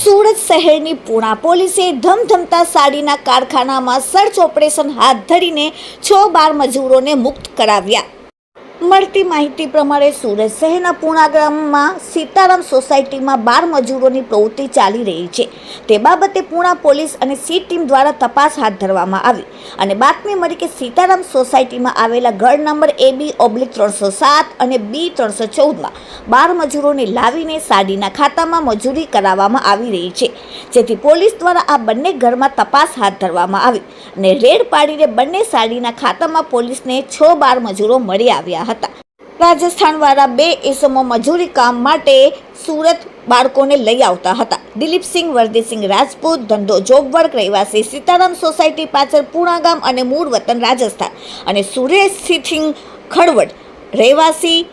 સુરત શહેરની પૂણા પોલીસે ધમધમતા સાડીના કારખાનામાં સર્ચ ઓપરેશન હાથ ધરીને છ બાર મજૂરોને મુક્ત કરાવ્યા. મળતી માહિતી પ્રમાણે સુરત શહેરના પૂણા ગામમાં સીતારામ સોસાયટીમાં બાર મજૂરોની પ્રવૃત્તિ ચાલી રહી છે. તે બાબતે પૂણા પોલીસ અને સી ટીમ દ્વારા તપાસ હાથ ધરવામાં આવી અને બાતમી મળી કે સીતારામ સોસાયટીમાં આવેલા ઘર નંબર એ બી ઓબ્લિક ત્રણસો સાત અને બી ત્રણસો ચૌદમાં બાર મજૂરોને લાવીને સાડીના ખાતામાં મજૂરી કરાવવામાં આવી રહી છે. જેથી પોલીસ દ્વારા આ બંને ઘરમાં તપાસ હાથ ધરવામાં આવી અને રેડ પાડીને બંને સાડીના ખાતામાં પોલીસને છ બાર મજૂરો મળી આવ્યા હતા. રાજસ્થાનવાળા બે એસમો મજૂરી કામ માટે સુરત બાળકોને લઈ આવતા હતા. દિલીપસિંહ, વરદીસિંહ રાજપૂત, ધંધો જોબ રહેવાસી સીતારામ સોસાયટી પાછળ પૂણા ગામ અને મૂળ વતન રાજસ્થાન. અને સુરેશ સિંહ ખડવડ રહેવાસી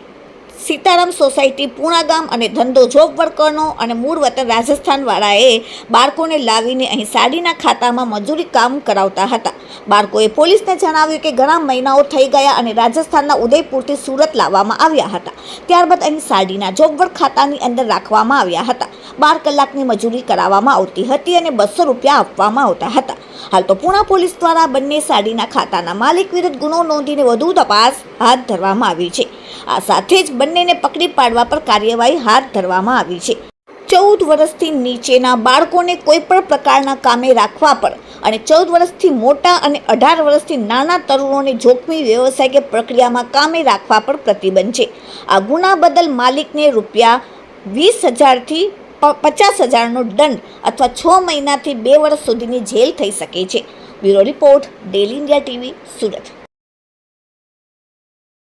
સીતારામ સોસાયટી, પૂણા ગામ અને ધંધો જોબ વર્કરનો અને મૂળ વતન રાજસ્થાનવાળાએ બાળકોને લાવીને અહીં સાડીના ખાતામાં મજૂરી કામ કરાવતા હતા. બાળકોએ પોલીસને જણાવ્યું કે ઘણા મહિનાઓ થઈ ગયા અને રાજસ્થાનના ઉદયપુરથી સુરત લાવવામાં આવ્યા હતા. ત્યારબાદ અહીં સાડીના જોબ ખાતાની અંદર રાખવામાં આવ્યા હતા. બાર કલાકની મજૂરી કરાવવામાં આવતી હતી અને બસો રૂપિયા આપવામાં આવતા હતા. હાલ તો પૂણા પોલીસ દ્વારા બંને સાડીના ખાતાના માલિક વિરુદ્ધ ગુનો નોંધીને વધુ તપાસ હાથ ધરવામાં આવી છે. આ સાથે જ બંનેને પકડી પાડવા પર કાર્યવાહી હાથ ધરવામાં આવી છે. ચૌદ વર્ષથી નીચેના બાળકોને કોઈ પણ પ્રકારના કામે રાખવા પર અને ચૌદ વર્ષથી મોટા અને અઢાર વર્ષથી નાના તરુણોને જોખમી વ્યવસાય કે પ્રક્રિયામાં કામે રાખવા પર પ્રતિબંધ છે. આ ગુના બદલ માલિકને રૂપિયા વીસ હજારથી પચાસ હજારનો દંડ અથવા છ મહિનાથી બે વર્ષ સુધીની જેલ થઈ શકે છે. Bureau report daily India TV, Surat.